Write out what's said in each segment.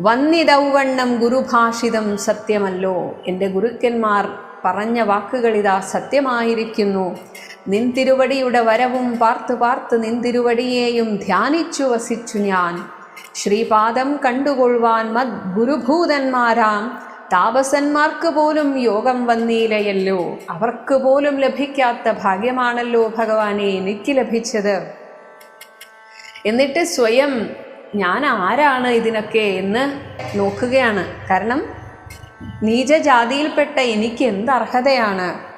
വന്നിതൗവണ്ണം ഗുരുഭാഷിതം സത്യമല്ലോ. എന്റെ ഗുരുക്കന്മാർ പറഞ്ഞ വാക്കുകളിതാ സത്യമായിരിക്കുന്നു. നിൻ തിരുവടിയുടെ വരവും പാർത്ത് പാർത്ത് നിൻ തിരുവടിയെയും ധ്യാനിച്ചു വസിച്ചു ഞാൻ. ശ്രീപാദം കണ്ടുകൊള്ളുവാൻ മത് ഗുരുഭൂതന്മാരാം താപസന്മാർക്ക് പോലും യോഗം വന്നീലയല്ലോ. അവർക്ക് പോലും ലഭിക്കാത്ത ഭാഗ്യമാണല്ലോ ഭഗവാനെ എനിക്ക് ലഭിച്ചത്. എന്നിട്ട് സ്വയം ഞാൻ ആരാണ് ഇതിനൊക്കെ എന്ന് നോക്കുകയാണ്. കാരണം നീചജാതിയിൽപ്പെട്ട എനിക്ക് എന്ത് അർഹതയാണ്?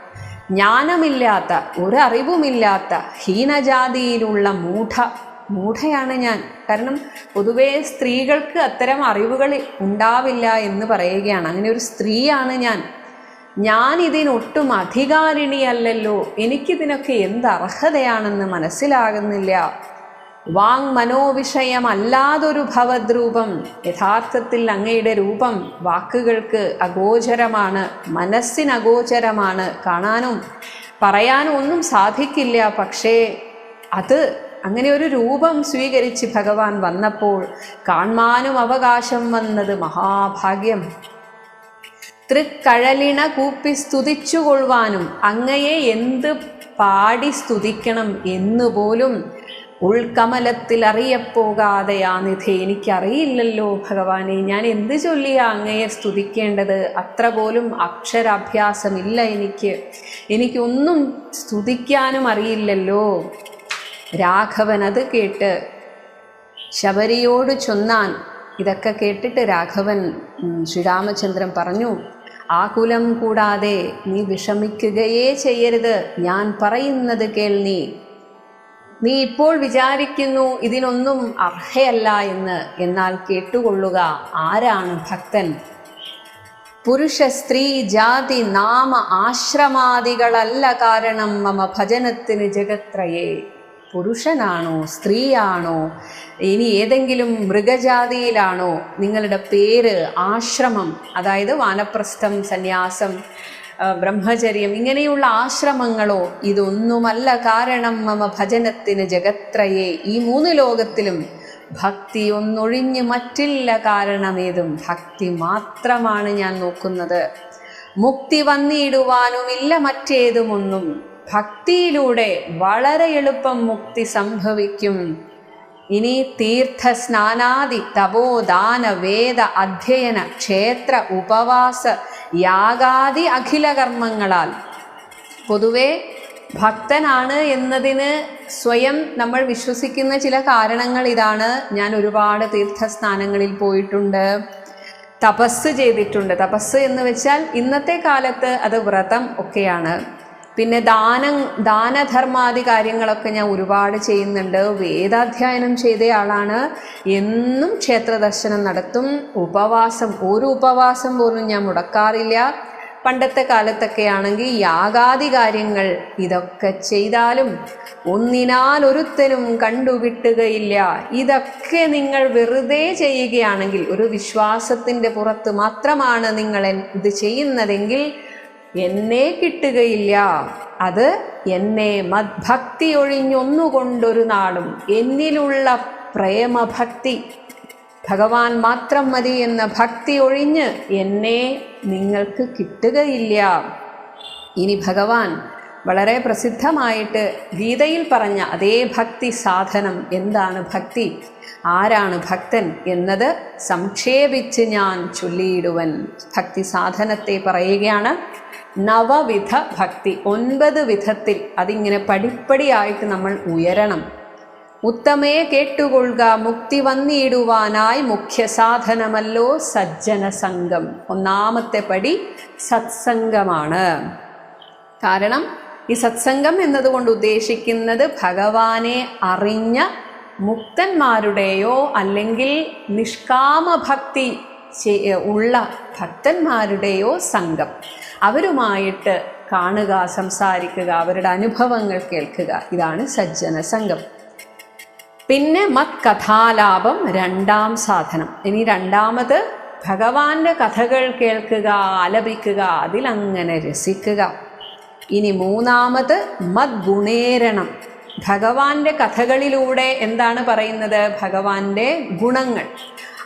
ജ്ഞാനമില്ലാത്ത ഒരറിവുമില്ലാത്ത ഹീനജാതിയിലുള്ള മൂഢ മൂഢയാണ് ഞാൻ. കാരണം പൊതുവേ സ്ത്രീകൾക്ക് അത്തരം അറിവുകൾ ഉണ്ടാവില്ല എന്ന് പറയുകയാണ്. അങ്ങനെ ഒരു സ്ത്രീയാണ് ഞാൻ. ഞാൻ ഇതിനൊട്ടും അധികാരിണിയല്ലല്ലോ. എനിക്കിതിനൊക്കെ എന്ത് അർഹതയാണെന്ന് മനസ്സിലാകുന്നില്ല. വാങ് മനോവിഷയമല്ലാതൊരു ഭവദ്രൂപം യഥാർത്ഥത്തിൽ അങ്ങയുടെ രൂപം വാക്കുകൾക്ക് അഗോചരമാണ് മനസ്സിനഗോചരമാണ് കാണാനും പറയാനും ഒന്നും സാധിക്കില്ല. പക്ഷേ അത് അങ്ങനെ ഒരു രൂപം സ്വീകരിച്ച് ഭഗവാൻ വന്നപ്പോൾ കാണാനും അവകാശം വന്നത് മഹാഭാഗ്യം. തൃക്കഴലിണ കൂപ്പി സ്തുതിച്ചുകൊള്ളുവാനും അങ്ങയെ എന്ത് പാടി സ്തുതിക്കണം എന്നുപോലും ഉൾക്കമലത്തിൽ അറിയപ്പോകാതെ ആ നിധി എനിക്കറിയില്ലല്ലോ ഭഗവാനെ. ഞാൻ എന്ത് ചൊല്ലിയാ അങ്ങയെ സ്തുതിക്കേണ്ടത്? അത്ര പോലും അക്ഷരാഭ്യാസമില്ല എനിക്ക്. എനിക്കൊന്നും സ്തുതിക്കാനും അറിയില്ലല്ലോ. രാഘവൻ അത് കേട്ട് ശബരിയോട് ചൊന്നാൻ ഇതൊക്കെ കേട്ടിട്ട് രാഘവൻ ശ്രീരാമചന്ദ്രൻ പറഞ്ഞു ആ കുലം കൂടാതെ നീ വിഷമിക്കുകയേ ചെയ്യരുത്. ഞാൻ പറയുന്നത് കേൾ നീ. നീ ഇപ്പോൾ വിചാരിക്കുന്നു ഇതിനൊന്നും അർഹയല്ല എന്ന് എന്നാൽ കേട്ടുകൊള്ളുക ആരാണ് ഭക്തൻ? പുരുഷ സ്ത്രീ ജാതി നാമ ആശ്രമാദികളല്ല കാരണം മമ ഭജനത്തിന് ജഗത്രയേ. പുരുഷനാണോ സ്ത്രീയാണോ ഇനി ഏതെങ്കിലും മൃഗജാതിയിലാണോ നിങ്ങളുടെ പേര് ആശ്രമം അതായത് വാനപ്രസ്ഥം സന്യാസം ബ്രഹ്മചര്യം ഇങ്ങനെയുള്ള ആശ്രമങ്ങളോ ഇതൊന്നുമല്ല. കാരണം മമ ഭജനത്തിന് ജഗത്രയെ ഈ മൂന്ന് ലോകത്തിലും ഭക്തി ഒന്നൊഴിഞ്ഞ് മറ്റില്ല കാരണമേതും. ഭക്തി മാത്രമാണ് ഞാൻ നോക്കുന്നത്. മുക്തി വന്നിടുവാനുമില്ല മറ്റേതുമൊന്നും. ഭക്തിയിലൂടെ വളരെ എളുപ്പം മുക്തി സംഭവിക്കും. ഇനി തീർത്ഥ സ്നാനാദി തപോദാന വേദ അധ്യയന ക്ഷേത്ര ഉപവാസ യാഗാദി അഖില കർമ്മങ്ങളാൽ പൊതുവെ ഭക്തനാണ് എന്നതിന് സ്വയം നമ്മൾ വിശ്വസിക്കുന്ന ചില കാരണങ്ങൾ ഇതാണ്. ഞാൻ ഒരുപാട് തീർത്ഥസ്ഥാനങ്ങളിൽ പോയിട്ടുണ്ട്. തപസ് ചെയ്തിട്ടുണ്ട്. തപസ് എന്ന് വെച്ചാൽ ഇന്നത്തെ കാലത്ത് അത് വ്രതം ഒക്കെയാണ്. പിന്നെ ദാനം ദാനധർമാദി കാര്യങ്ങളൊക്കെ ഞാൻ ഒരുപാട് ചെയ്യുന്നുണ്ട്. വേദാധ്യയനം ചെയ്ത ആളാണ് എന്നും ക്ഷേത്ര ദർശനം നടത്തും. ഉപവാസം ഒരു ഉപവാസം പോലും ഞാൻ മുടക്കാറില്ല. പണ്ടത്തെ കാലത്തൊക്കെ ആണെങ്കിൽ യാഗാദി കാര്യങ്ങൾ ഇതൊക്കെ ചെയ്താലും ഒന്നിനാൽ ഒരുത്തനും കണ്ടുകിട്ടുകയില്ല ഇതൊക്കെ നിങ്ങൾ വെറുതെ ചെയ്യുകയാണെങ്കിൽ ഒരു വിശ്വാസത്തിന്റെ പുറത്ത് മാത്രമാണ് നിങ്ങൾ ഇത് ചെയ്യുന്നതെങ്കിൽ എന്നെ കിട്ടുകയില്ല. അത് എന്നെ മദ്ഭക്തി ഒഴിഞ്ഞൊന്നുകൊണ്ടൊരു നാളും എന്നിലുള്ള പ്രേമഭക്തി. ഭഗവാൻ മാത്രം മതി എന്ന ഭക്തി ഒഴിഞ്ഞ് എന്നെ നിങ്ങൾക്ക് കിട്ടുകയില്ല. ഇനി ഭഗവാൻ വളരെ പ്രസിദ്ധമായിട്ട് ഗീതയിൽ പറഞ്ഞ അതേ ഭക്തി സാധനം എന്താണ് ഭക്തി? ആരാണ് ഭക്തൻ എന്നത് സംക്ഷേപിച്ച് ഞാൻ ചൊല്ലിയിടുവൻ. ഭക്തി സാധനത്തെ പറയുകയാണ് നവവിധ ഭക്തി. ഒൻപത് വിധത്തിൽ അതിങ്ങനെ പടിപ്പടിയായിട്ട് നമ്മൾ ഉയരണം. ഉത്തമയെ കേട്ടുകൊള്ളുക മുക്തി വന്നിടുവാനായി മുഖ്യ സാധനമല്ലോ സജ്ജന സംഘം. ഒന്നാമത്തെ പടി സത്സംഗമാണ്. കാരണം ഈ സത്സംഗം എന്നതുകൊണ്ട് ഉദ്ദേശിക്കുന്നത് ഭഗവാനെ അറിഞ്ഞ മുക്തന്മാരുടെയോ അല്ലെങ്കിൽ നിഷ്കാമഭക്തി ഭക്തി ഉള്ള ഭക്തന്മാരുടെയോ സംഘം. അവരുമായിട്ട് കാണുക സംസാരിക്കുക അവരുടെ അനുഭവങ്ങൾ കേൾക്കുക. ഇതാണ് സജ്ജന സംഘം. പിന്നെ മത് കഥാലാപം രണ്ടാം സാധനം. ഇനി രണ്ടാമത് ഭഗവാന്റെ കഥകൾ കേൾക്കുക ആലപിക്കുക അതിലങ്ങനെ രസിക്കുക. ഇനി മൂന്നാമത് മദ്ഗുണേരണം. ഭഗവാന്റെ കഥകളിലൂടെ എന്താണ് പറയുന്നത്? ഭഗവാന്റെ ഗുണങ്ങൾ.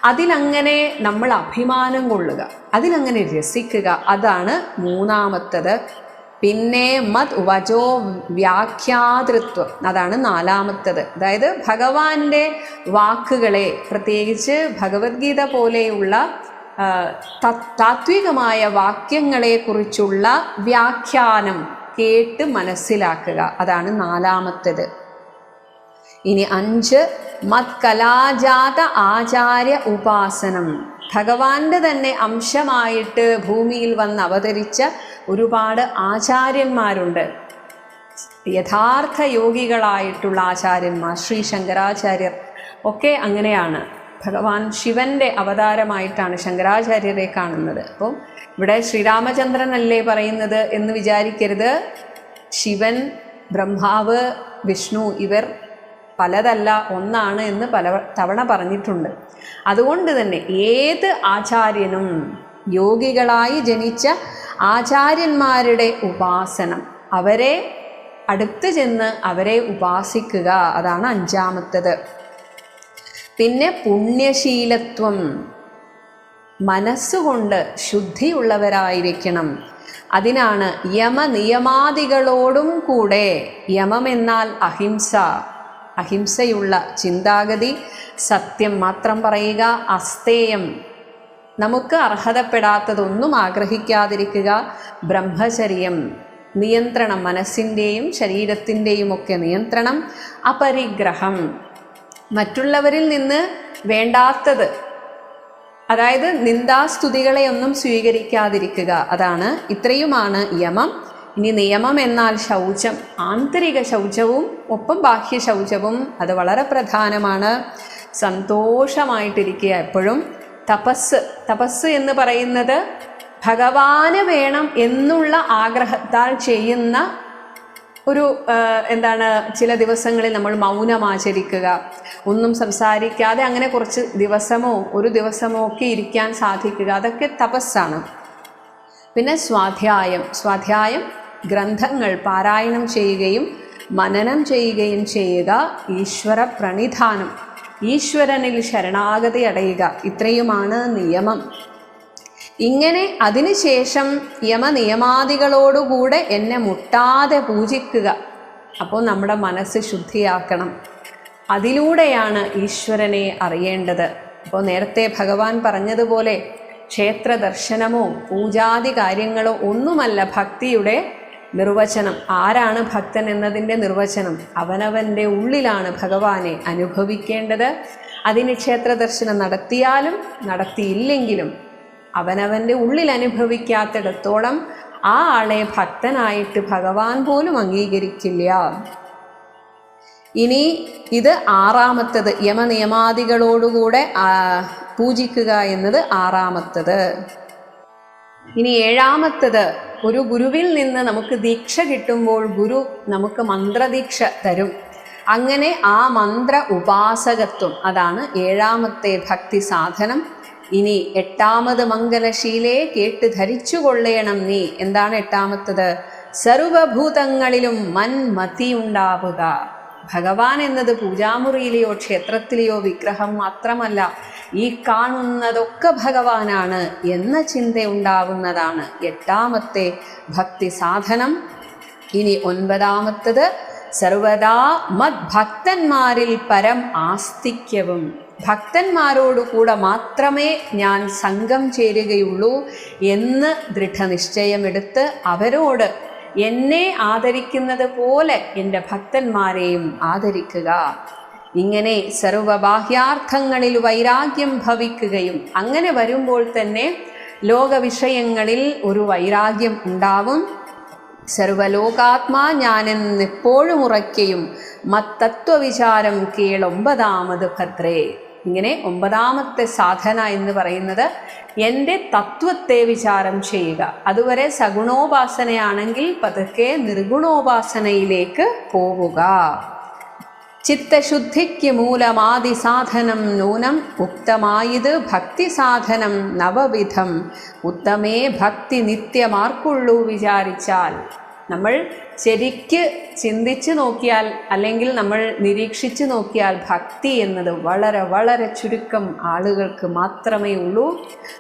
അതിനങ്ങനെ നമ്മൾ അഭിമാനം കൊള്ളുക അതിനങ്ങനെ രസിക്കുക അതാണ് മൂന്നാമത്തത്. പിന്നെ മത് വചോ വ്യാഖ്യാതൃത്വം അതാണ് നാലാമത്തത്. അതായത് ഭഗവാന്റെ വാക്കുകളെ പ്രത്യേകിച്ച് ഭഗവത്ഗീത പോലെയുള്ള താത്വികമായ വാക്യങ്ങളെക്കുറിച്ചുള്ള വ്യാഖ്യാനം കേട്ട് മനസ്സിലാക്കുക. അതാണ് നാലാമത്തേത്. ഇനി അഞ്ച് മത്കലാജാത ആചാര്യ ഉപാസനം. ഭഗവാന്റെ തന്നെ അംശമായിട്ട് ഭൂമിയിൽ വന്ന് അവതരിച്ച ഒരുപാട് ആചാര്യന്മാരുണ്ട്. യഥാർത്ഥ യോഗികളായിട്ടുള്ള ആചാര്യന്മാർ ശ്രീ ശങ്കരാചാര്യർ ഒക്കെ അങ്ങനെയാണ്. ഭഗവാൻ ശിവന്റെ അവതാരമായിട്ടാണ് ശങ്കരാചാര്യരെ കാണുന്നത്. അപ്പോൾ ഇവിടെ ശ്രീരാമചന്ദ്രൻ അല്ലേ പറയുന്നത് എന്ന് വിചാരിക്കരുത്. ശിവൻ ബ്രഹ്മാവ് വിഷ്ണു ഇവർ പലതല്ല ഒന്നാണ് എന്ന് പല തവണ പറഞ്ഞിട്ടുണ്ട്. അതുകൊണ്ട് തന്നെ ഏത് ആചാര്യനും യോഗികളായി ജനിച്ച ആചാര്യന്മാരുടെ ഉപാസനം അവരെ അടുത്ത് ചെന്ന് അവരെ ഉപാസിക്കുക. അതാണ് അഞ്ചാമത്തത്. പിന്നെ പുണ്യശീലത്വം. മനസ്സുകൊണ്ട് ശുദ്ധിയുള്ളവരായിരിക്കണം. അതിനാണ് യമനിയമാദികളോടും കൂടെ യമം എന്നാൽ അഹിംസ. അഹിംസയുള്ള ചിന്താഗതി സത്യം മാത്രം പറയുക അസ്തേയം. നമുക്ക് അർഹതപ്പെടാത്തതൊന്നും ആഗ്രഹിക്കാതിരിക്കുക ബ്രഹ്മചര്യം. നിയന്ത്രണം മനസ്സിന്റെയും ശരീരത്തിന്റെയും ഒക്കെ നിയന്ത്രണം അപരിഗ്രഹം. മറ്റുള്ളവരിൽ നിന്ന് വേണ്ടാത്തത്. അതായത് നിന്ദാസ്തുതികളെ ഒന്നും സ്വീകരിക്കാതിരിക്കുക. അതാണ് ഇത്രയുമാണ് യമം. ഇനി നിയമം എന്നാൽ ശൗചം. ആന്തരിക ശൗചവും ഒപ്പം ബാഹ്യ ശൗചവും അത് വളരെ പ്രധാനമാണ്. സന്തോഷമായിട്ടിരിക്കുക എപ്പോഴും. തപസ്. തപസ് എന്ന് പറയുന്നത് ഭഗവാന് വേണം എന്നുള്ള ആഗ്രഹത്താൽ ചെയ്യുന്ന ഒരു എന്താണ് ചില ദിവസങ്ങളിൽ നമ്മൾ മൗനം ആചരിക്കുക ഒന്നും സംസാരിക്കാതെ അങ്ങനെ കുറച്ച് ദിവസമോ ഒരു ദിവസമോ ഒക്കെ ഇരിക്കാൻ സാധിക്കുക അതൊക്കെ തപസ്സാണ്. പിന്നെ സ്വാധ്യായം. സ്വാധ്യായം ഗ്രന്ഥങ്ങൾ പാരായണം ചെയ്യുകയും മനനം ചെയ്യുകയും ചെയ്യുക ഈശ്വര പ്രണിധാനം. ഈശ്വരനിൽ ശരണാഗതി അടയുക ഇത്രയുമാണ് നിയമം. ഇങ്ങനെ അതിനുശേഷം യമനിയമാദികളോടുകൂടെ എന്നെ മുട്ടാതെ പൂജിക്കുക. അപ്പോൾ നമ്മുടെ മനസ്സ് ശുദ്ധിയാക്കണം. അതിലൂടെയാണ് ഈശ്വരനെ അറിയേണ്ടത്. അപ്പോൾ നേരത്തെ ഭഗവാൻ പറഞ്ഞതുപോലെ ക്ഷേത്ര ദർശനമോ പൂജാതി കാര്യങ്ങളോ ഒന്നുമല്ല ഭക്തിയുടെ നിർവചനം. ആരാണ് ഭക്തൻ എന്നതിന്റെ നിർവചനം? അവനവന്റെ ഉള്ളിലാണ് ഭഗവാനെ അനുഭവിക്കേണ്ടത്. അതിന് ക്ഷേത്ര ദർശനം നടത്തിയാലും നടത്തിയില്ലെങ്കിലും അവനവന്റെ ഉള്ളിൽ അനുഭവിക്കാത്തിടത്തോളം ആ ആളെ ഭക്തനായിട്ട് ഭഗവാൻ പോലും അംഗീകരിക്കില്ല. ഇനി ഇത് ആറാമത്തത്. യമനിയമാദികളോടുകൂടെ പൂജിക്കുക എന്നത് ആറാമത്തത്. ഇനി ഏഴാമത്തത്. ഒരു ഗുരുവിൽ നിന്ന് നമുക്ക് ദീക്ഷ കിട്ടുമ്പോൾ ഗുരു നമുക്ക് മന്ത്രദീക്ഷ തരും. അങ്ങനെ ആ മന്ത്ര ഉപാസകത്വം അതാണ് ഏഴാമത്തെ ഭക്തി സാധനം. ഇനി എട്ടാമത് മംഗലശീലേ കേട്ട് ധരിച്ചു കൊള്ളേണം നീ. എന്താണ് എട്ടാമത്തത്? സർവഭൂതങ്ങളിലും മൻമതിയുണ്ടാവുക ഭഗവാൻ എന്നത് പൂജാമുറിയിലെയോ ക്ഷേത്രത്തിലെയോ വിഗ്രഹം മാത്രമല്ല ഈ കാണുന്നതൊക്കെ ഭഗവാനാണ് എന്ന ചിന്തയുണ്ടാവുന്നതാണ് എട്ടാമത്തെ ഭക്തി സാധനം ഇനി ഒൻപതാമത്തത് സർവദാ മദ്ഭക്തന്മാരിൽ പരം ആസ്തിക്യവും. ഭക്തന്മാരോടുകൂടെ മാത്രമേ ഞാൻ സംഘം ചേരുകയുള്ളൂ എന്ന് ദൃഢനിശ്ചയമെടുത്ത് അവരോട് എന്നെ ആദരിക്കുന്നത് പോലെ എന്റെ ഭക്തന്മാരെയും ആദരിക്കുക. ഇങ്ങനെ സർവബാഹ്യാർത്ഥങ്ങളിൽ വൈരാഗ്യം ഭവിക്കുകയും അങ്ങനെ വരുമ്പോൾ തന്നെ ലോകവിഷയങ്ങളിൽ ഒരു വൈരാഗ്യം ഉണ്ടാവും. സർവലോകാത്മാ ഞാനെന്നെപ്പോഴും ഉറയ്ക്കയും മത്തത്വവിചാരം കീഴൊമ്പതാമത് ഭദ്രേ. ഇങ്ങനെ ഒമ്പതാമത്തെ സാധന എന്ന് പറയുന്നത് എന്റെ തത്വത്തെ വിചാരം ചെയ്യുക. അതുവരെ സഗുണോപാസനയാണെങ്കിൽ പതുക്കെ നിർഗുണോപാസനയിലേക്ക് പോവുക ചിത്തശുദ്ധിക്ക് മൂലമാദി സാധനം നൂനം ഉക്തമായത് ഭക്തി സാധനം നവവിധം. ഉത്തമേ ഭക്തി നിത്യമാർക്കുള്ളൂ വിചാരിച്ചാൽ. നമ്മൾ ശരിക്ക് ചിന്തിച്ച് നോക്കിയാൽ അല്ലെങ്കിൽ നമ്മൾ നിരീക്ഷിച്ച് നോക്കിയാൽ ഭക്തി എന്നത് വളരെ വളരെ ചുരുക്കം ആളുകൾക്ക് മാത്രമേ ഉള്ളൂ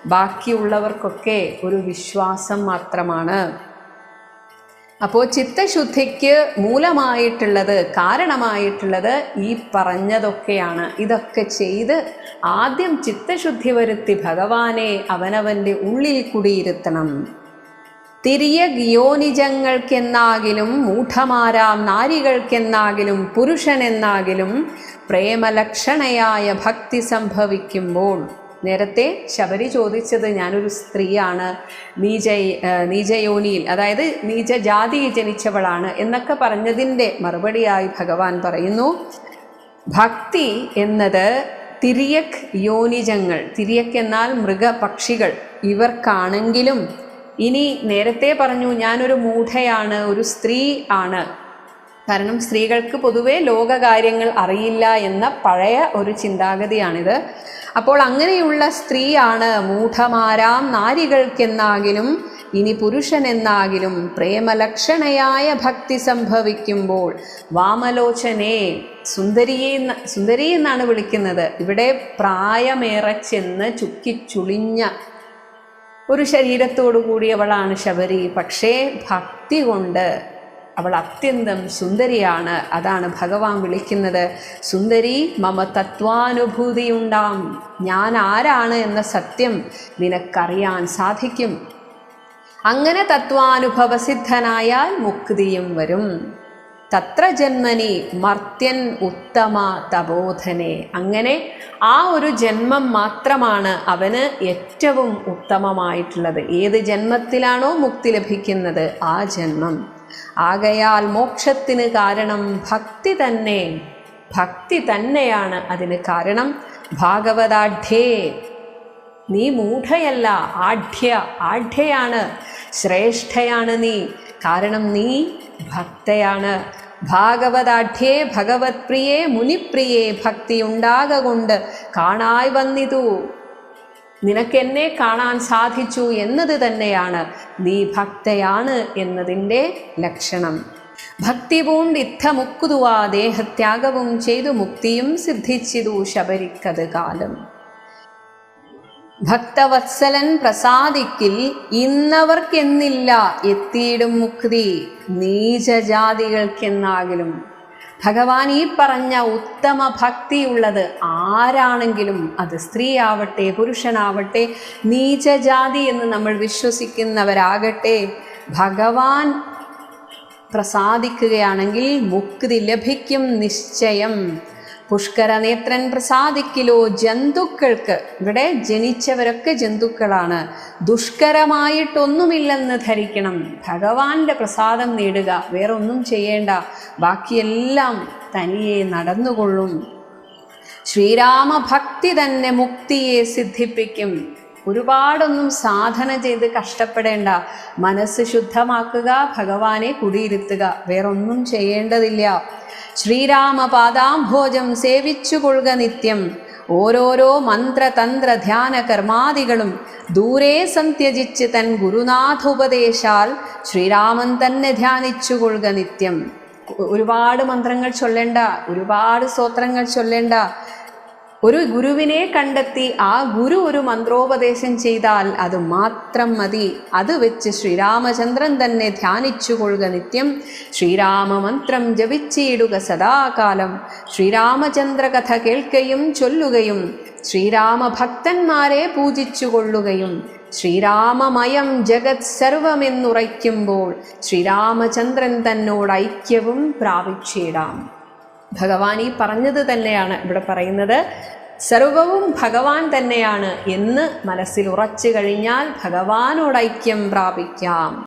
ബാക്കിയുള്ളവർക്കൊക്കെ ഒരു വിശ്വാസം മാത്രമാണ്. അപ്പോൾ ചിത്തശുദ്ധിക്ക് മൂലമായിട്ടുള്ളത് കാരണമായിട്ടുള്ളത് ഈ പറഞ്ഞതൊക്കെയാണ്. ഇതൊക്കെ ചെയ്ത് ആദ്യം ചിത്തശുദ്ധി വരുത്തി ഭഗവാനെ അവനവന്റെ ഉള്ളിൽ കുടിയിരുത്തണം. തിരിയ ഗിയോനിജങ്ങൾക്കെന്നാകിലും മൂഢമാരാം നാരികൾക്കെന്നാകിലും പുരുഷനെന്നാകിലും പ്രേമലക്ഷണയായ ഭക്തി സംഭവിക്കുമ്പോൾ നേരത്തെ ശബരി ചോദിച്ചത് ഞാനൊരു സ്ത്രീയാണ് നീജ നീചയോനിയിൽ അതായത് നീജ നീചജാതിയിൽ ജനിച്ചവളാണ് എന്നൊക്കെ പറഞ്ഞതിന്റെ മറുപടിയായി ഭഗവാൻ പറയുന്നു. ഭക്തി എന്നത് തിരിയക് യോനിജങ്ങൾ തിരിയക് എന്നാൽ മൃഗപക്ഷികൾ ഇവർക്കാണെങ്കിലും. ഇനി നേരത്തെ പറഞ്ഞു ഞാനൊരു മൂഢയാണ് ഒരു സ്ത്രീ ആണ്. കാരണം സ്ത്രീകൾക്ക് പൊതുവേ ലോകകാര്യങ്ങൾ അറിയില്ല എന്ന പഴയ ഒരു ചിന്താഗതിയാണിത്. അപ്പോൾ അങ്ങനെയുള്ള സ്ത്രീയാണ് മൂഢമാരാം നാരികൾക്കെന്നാകിലും ഇനി പുരുഷനെന്നാകിലും പ്രേമലക്ഷണയായ ഭക്തി സംഭവിക്കുമ്പോൾ വാമലോചനെ സുന്ദരിയെ സുന്ദരി എന്നാണ് വിളിക്കുന്നത്. ഇവിടെ പ്രായമേറെ ചെന്ന് ചുക്കിച്ചുളിഞ്ഞ ഒരു ശരീരത്തോടു കൂടിയവളാണ് ശബരി. പക്ഷേ ഭക്തി കൊണ്ട് അവൾ അത്യന്തം സുന്ദരിയാണ്. അതാണ് ഭഗവാൻ വിളിക്കുന്നത്. സുന്ദരി മമ തത്വാനുഭൂതിയുണ്ടാം. ഞാൻ ആരാണ് എന്ന സത്യം നിനക്കറിയാൻ സാധിക്കും. അങ്ങനെ തത്വാനുഭവസിദ്ധനായാൽ മുക്തിയും വരും. തത്ര ജന്മനി മർത്യൻ ഉത്തമ തബോധനെ അങ്ങനെ ആ ഒരു ജന്മം മാത്രമാണ് അവന് ഏറ്റവും ഉത്തമമായിട്ടുള്ളത്. ഏത് ജന്മത്തിലാണോ മുക്തി ലഭിക്കുന്നത് ആ ജന്മം. ആകയാൽ മോക്ഷത്തിന് കാരണം ഭക്തി തന്നെ. ഭക്തി തന്നെയാണ് അതിന് കാരണം. ഭാഗവതാഢ്യേ നീ മൂഢയല്ല ആഢ്യ ആഢ്യയാണ് ശ്രേഷ്ഠയാണ് നീ. കാരണം നീ ഭക്തയാണ്. ഭാഗവതാഢ്യേ ഭഗവത് പ്രിയേ മുനിപ്രിയേ ഭക്തി ഉണ്ടാകൊണ്ട് കാണായി വന്നിതു. നിനക്കെന്നെ കാണാൻ സാധിച്ചു എന്നത് തന്നെയാണ്. നീ ഭക്തയാണ് എന്നതിന്റെ ലക്ഷണം. ഭക്തി പൂണ്ടിത്ത മുക്കുതുവാ ദേഹത്യാഗവും ചെയ്തു മുക്തിയും സിദ്ധിച്ചിതു ശബരിക്കത് കാലം. ഭക്തവത്സലൻ പ്രസാദിക്കിൽ ഇന്നവർക്കെന്നില്ല എത്തിയിടും മുക്തി. നീചജാതികൾക്കെന്നാകിലും ഭഗവാൻ ഈ പറഞ്ഞ ഉത്തമ ഭക്തിയുള്ളത് ആരാണെങ്കിലും അത് സ്ത്രീ ആവട്ടെ പുരുഷനാവട്ടെ നീചജാതി എന്ന് നമ്മൾ വിശ്വസിക്കുന്നവരാകട്ടെ ഭഗവാൻ പ്രസാദിക്കുകയാണെങ്കിൽ മുക്തി ലഭിക്കും നിശ്ചയം. പുഷ്കരനേത്രൻ പ്രസാദിക്കിലോ ജന്തുക്കൾക്ക്. ഇവിടെ ജനിച്ചവരൊക്കെ ജന്തുക്കളാണ്. ദുഷ്കരമായിട്ടൊന്നുമില്ലെന്ന് ധരിക്കണം. ഭഗവാന്റെ പ്രസാദം നേടുക. വേറെ ഒന്നും ചെയ്യേണ്ട. ബാക്കിയെല്ലാം തനിയെ നടന്നുകൊള്ളും. ശ്രീരാമഭക്തി തന്നെ മുക്തിയെ സിദ്ധിപ്പിക്കും. ഒരുപാടൊന്നും സാധന ചെയ്ത് കഷ്ടപ്പെടേണ്ട. മനസ്സ് ശുദ്ധമാക്കുക ഭഗവാനെ കുടിയിരുത്തുക. വേറൊന്നും ചെയ്യേണ്ടതില്ല. ശ്രീരാമപാദാംഭോജം സേവിച്ചുകൊള്ളുക നിത്യം. ഓരോരോ മന്ത്രതന്ത്ര ധ്യാന കർമാദികളും ദൂരെ സന്ത്യജിച്ച് തൻ ഗുരുനാഥോപദേശാൽ ശ്രീരാമൻ തന്നെ ധ്യാനിച്ചുകൊള്ളുക നിത്യം. ഒരുപാട് മന്ത്രങ്ങൾ ചൊല്ലേണ്ട ഒരുപാട് സ്തോത്രങ്ങൾ ചൊല്ലേണ്ട ഒരു ഗുരുവിനെ കണ്ടെത്തി ആ ഗുരു ഒരു മന്ത്രോപദേശം ചെയ്താൽ അത് മാത്രം മതി. അത് വെച്ച് ശ്രീരാമചന്ദ്രൻ തന്നെ ധ്യാനിച്ചു കൊള്ളുക നിത്യം. ശ്രീരാമമന്ത്രം ജപിച്ചിടുക സദാകാലം. ശ്രീരാമചന്ദ്ര കഥ കേൾക്കുകയും ചൊല്ലുകയും ശ്രീരാമഭക്തന്മാരെ പൂജിച്ചുകൊള്ളുകയും ശ്രീരാമമയം ജഗത് സർവമെന്നുറയ്ക്കുമ്പോൾ ശ്രീരാമചന്ദ്രൻ തന്നോട് ഐക്യവും പ്രാപിച്ചിടാം. ഭഗവാൻ ഈ പറഞ്ഞത് തന്നെയാണ് ഇവിടെ പറയുന്നത്. സർവവും ഭഗവാൻ തന്നെയാണ് എന്ന് മനസ്സിൽ ഉറച്ചു കഴിഞ്ഞാൽ ഭഗവാനോട് ഐക്യം പ്രാപിക്കാം.